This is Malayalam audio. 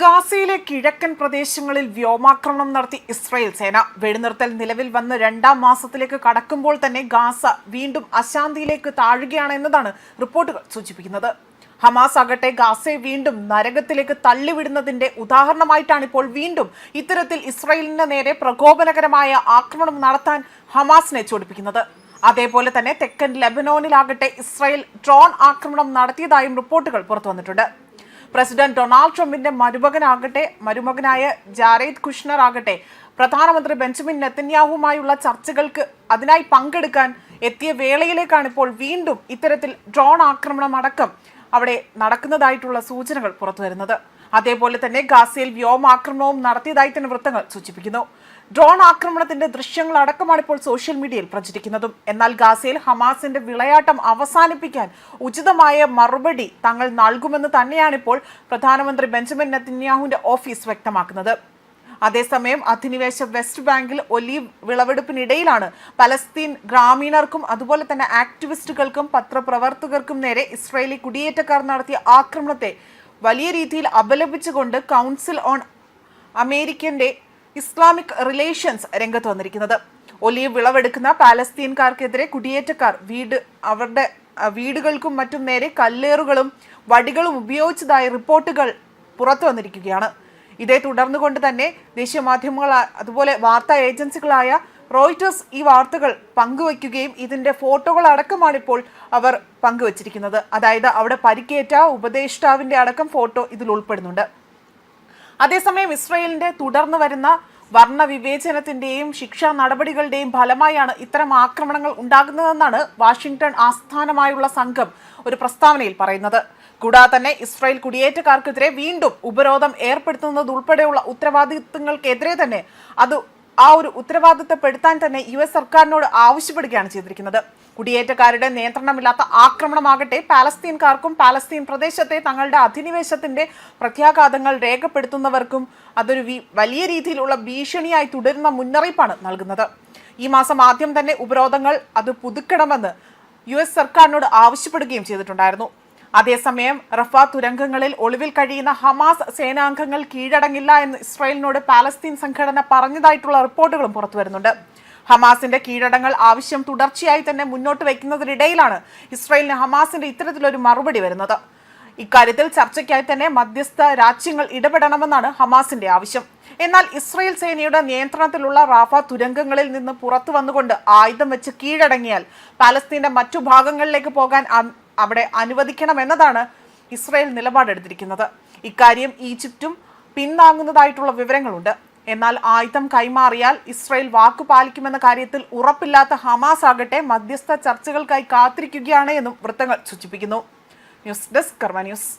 ഗാസയിലെ കിഴക്കൻ പ്രദേശങ്ങളിൽ വ്യോമാക്രമണം നടത്തി ഇസ്രായേൽ സേന. വെടിനിർത്തൽ നിലവിൽ വന്ന് രണ്ടാം മാസത്തിലേക്ക് കടക്കുമ്പോൾ തന്നെ ഗാസ വീണ്ടും അശാന്തിയിലേക്ക് താഴുകയാണ് എന്നതാണ് റിപ്പോർട്ടുകൾ സൂചിപ്പിക്കുന്നത്. ഹമാസ് ആകട്ടെ ഗാസയെ വീണ്ടും നരകത്തിലേക്ക് തള്ളിവിടുന്നതിന്റെ ഉദാഹരണമായിട്ടാണ് ഇപ്പോൾ വീണ്ടും ഇത്തരത്തിൽ ഇസ്രായേലിന് നേരെ പ്രകോപനകരമായ ആക്രമണം നടത്താൻ ഹമാസിനെ ചൂടിപ്പിക്കുന്നത്. അതേപോലെ തന്നെ തെക്കൻ ലെബനോനിലാകട്ടെ ഇസ്രായേൽ ഡ്രോൺ ആക്രമണം നടത്തിയതായും റിപ്പോർട്ടുകൾ പുറത്തു വന്നിട്ടുണ്ട് പ്രസിഡന്റ് ഡൊണാൾഡ് ട്രംപിന്റെ മരുമകനാകട്ടെ മരുമകനായ ജാരേദ് കുഷ്ണർ ആകട്ടെ പ്രധാനമന്ത്രി ബെഞ്ചമിൻ നെത്തന്യാഹുമായുള്ള ചർച്ചകൾക്ക് അതിനായി പങ്കെടുക്കാൻ എത്തിയ വേളയിലേക്കാണ് ഇപ്പോൾ വീണ്ടും ഇത്തരത്തിൽ ഡ്രോൺ ആക്രമണം അടക്കം അവിടെ നടക്കുന്നതായിട്ടുള്ള സൂചനകൾ പുറത്തുവരുന്നത്. അതേപോലെ തന്നെ ഗാസയിൽ വ്യോമാക്രമണവും നടത്തിയതായി തന്നെ വൃത്തങ്ങൾ സൂചിപ്പിക്കുന്നു. ഡ്രോൺ ആക്രമണത്തിന്റെ ദൃശ്യങ്ങൾ അടക്കമാണ് ഇപ്പോൾ സോഷ്യൽ മീഡിയയിൽ പ്രചരിക്കുന്നതും. എന്നാൽ ഗാസയിൽ ഹമാസിന്റെ വിളയാട്ടം അവസാനിപ്പിക്കാൻ ഉചിതമായ മറുപടി തങ്ങൾ നൽകുമെന്ന് തന്നെയാണ് ഇപ്പോൾ പ്രധാനമന്ത്രി ബെഞ്ചമിൻ നെത്തന്യാഹുവിന്റെ ഓഫീസ് വ്യക്തമാക്കുന്നത്. അതേസമയം അധിനിവേശ വെസ്റ്റ് ബാങ്കിൽ ഒലീവ് വിളവെടുപ്പിനിടയിലാണ് പലസ്തീൻ ഗ്രാമീണർക്കും അതുപോലെ തന്നെ ആക്ടിവിസ്റ്റുകൾക്കും പത്രപ്രവർത്തകർക്കും നേരെ ഇസ്രായേലി കുടിയേറ്റക്കാർ നടത്തിയ ആക്രമണത്തെ വലിയ രീതിയിൽ അപലപിച്ചുകൊണ്ട് കൗൺസിൽ ഓൺ അമേരിക്കന്റെ ഇസ്ലാമിക് റിലേഷൻസ് രംഗത്ത് വന്നിരിക്കുന്നത്. ഒലീവ് വിളവെടുക്കുന്ന പാലസ്തീൻകാർക്കെതിരെ കുടിയേറ്റക്കാർ വീട് അവരുടെ വീടുകൾക്കും മറ്റും നേരെ കല്ലേറുകളും വടികളും ഉപയോഗിച്ചതായി റിപ്പോർട്ടുകൾ പുറത്തു വന്നിരിക്കുകയാണ്. ഇതേ തുടർന്നുകൊണ്ട് തന്നെ ദേശീയ മാധ്യമങ്ങൾ അതുപോലെ വാർത്താ ഏജൻസികളായ റോയിറ്റേഴ്സ് ഈ വാർത്തകൾ പങ്കുവയ്ക്കുകയും ഇതിന്റെ ഫോട്ടോകൾ അടക്കമാണ് ഇപ്പോൾ അവർ പങ്കുവച്ചിരിക്കുന്നത്. അതായത് അവിടെ പരിക്കേറ്റ ഉപദേഷ്ടാവിന്റെ അടക്കം ഫോട്ടോ ഇതിൽ ഉൾപ്പെടുന്നുണ്ട്. അതേസമയം ഇസ്രയേലിന്റെ തുടർന്ന് വരുന്ന വർണ വിവേചനത്തിന്റെയും ശിക്ഷാ നടപടികളുടെയും ഫലമായാണ് ഇത്തരം ആക്രമണങ്ങൾ ഉണ്ടാകുന്നതെന്നാണ് വാഷിംഗ്ടൺ ആസ്ഥാനമായുള്ള സംഘം ഒരു പ്രസ്താവനയിൽ പറയുന്നത്. കൂടാതെ തന്നെ ഇസ്രായേൽ കുടിയേറ്റക്കാർക്കെതിരെ വീണ്ടും ഉപരോധം ഏർപ്പെടുത്തുന്നത് ഉൾപ്പെടെയുള്ള ഉത്തരവാദിത്വങ്ങൾക്കെതിരെ തന്നെ അത് ആ ഒരു ഉത്തരവാദിത്തപ്പെടുത്താൻ തന്നെ യു എസ് സർക്കാരിനോട് ആവശ്യപ്പെടുകയാണ് ചെയ്തിരിക്കുന്നത്. കുടിയേറ്റക്കാരുടെ നിയന്ത്രണമില്ലാത്ത ആക്രമണമാകട്ടെ പാലസ്തീൻകാർക്കും പാലസ്തീൻ പ്രദേശത്തെ തങ്ങളുടെ അധിനിവേശത്തിന്റെ പ്രത്യാഘാതങ്ങൾ രേഖപ്പെടുത്തുന്നവർക്കും അതൊരു വലിയ രീതിയിലുള്ള ഭീഷണിയായി തുടരുന്ന മുന്നറിയിപ്പാണ് നൽകുന്നത്. ഈ മാസം ആദ്യം തന്നെ ഉപരോധങ്ങൾ അത് പുതുക്കണമെന്ന് യു എസ് സർക്കാരിനോട് ആവശ്യപ്പെടുകയും ചെയ്തിട്ടുണ്ടായിരുന്നു. അതേസമയം റഫ തുരങ്കങ്ങളിൽ ഒളിവിൽ കഴിയുന്ന ഹമാസ് സേനാംഗങ്ങൾ കീഴടങ്ങില്ല എന്ന് ഇസ്രായേലിനോട് പാലസ്തീൻ സംഘടന പറഞ്ഞതായിട്ടുള്ള റിപ്പോർട്ടുകളും പുറത്തു വരുന്നുണ്ട്. ഹമാസിന്റെ കീഴടങ്ങൾ ആവശ്യം തുടർച്ചയായി തന്നെ മുന്നോട്ട് വയ്ക്കുന്നതിനിടയിലാണ് ഇസ്രായേലിന് ഹമാസിന്റെ ഇത്തരത്തിലൊരു മറുപടി വരുന്നത്. ഇക്കാര്യത്തിൽ ചർച്ചയ്ക്കായി തന്നെ മധ്യസ്ഥ രാജ്യങ്ങൾ ഇടപെടണമെന്നാണ് ഹമാസിന്റെ ആവശ്യം. എന്നാൽ ഇസ്രായേൽ സേനയുടെ നിയന്ത്രണത്തിലുള്ള റാഫ തുരങ്കങ്ങളിൽ നിന്ന് പുറത്തു വന്നുകൊണ്ട് ആയുധം വെച്ച് കീഴടങ്ങിയാൽ പാലസ്തീന്റെ മറ്റു ഭാഗങ്ങളിലേക്ക് പോകാൻ അവിടെ അനുവദിക്കണമെന്നതാണ് ഇസ്രയേൽ നിലപാടെടുത്തിരിക്കുന്നത്. ഇക്കാര്യം ഈജിപ്തും പിന്താങ്ങുന്നതായിട്ടുള്ള വിവരങ്ങളുണ്ട്. എന്നാൽ ആയുധം കൈമാറിയാൽ ഇസ്രയേൽ വാക്കു പാലിക്കുമെന്ന കാര്യത്തിൽ ഉറപ്പില്ലാത്ത ഹമാസ് ആകട്ടെ മധ്യസ്ഥ ചർച്ചകൾക്കായി കാത്തിരിക്കുകയാണ് എന്നും വൃത്തങ്ങൾ സൂചിപ്പിക്കുന്നു. News desk Karma news.